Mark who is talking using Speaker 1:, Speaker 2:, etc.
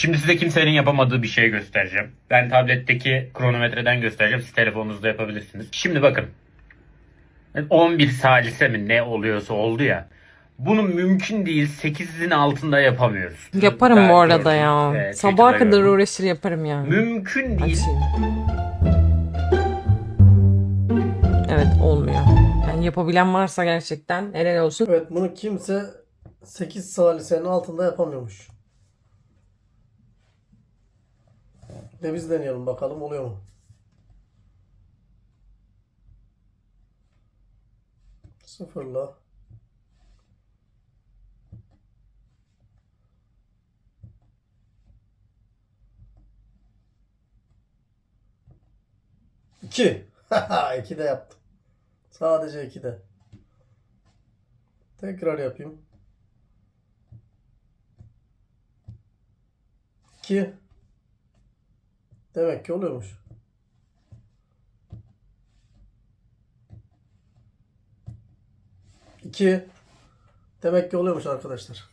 Speaker 1: Şimdi size kimsenin yapamadığı bir şey göstereceğim. Ben tabletteki kronometreden göstereceğim. Siz telefonunuzda yapabilirsiniz. Şimdi bakın. 11 salise mi ne oluyorsa oldu ya. Bunu mümkün değil 8'in altında yapamıyoruz.
Speaker 2: Yaparım
Speaker 1: Ben
Speaker 2: bu arada ya.
Speaker 1: Evet,
Speaker 2: Sabaha kadar
Speaker 1: gördüm.
Speaker 2: uğraşır yaparım yani.
Speaker 1: Mümkün değil.
Speaker 2: Açayım. Evet olmuyor. Yani yapabilen varsa gerçekten helal olsun.
Speaker 3: Evet bunu kimse 8 salisenin altında yapamıyormuş. De biz deneyelim bakalım oluyor mu? Sıfırla. İki. İki de yaptım. Sadece iki de. Tekrar yapayım. 2 Demek ki oluyormuş. 2 Demek ki oluyormuş arkadaşlar.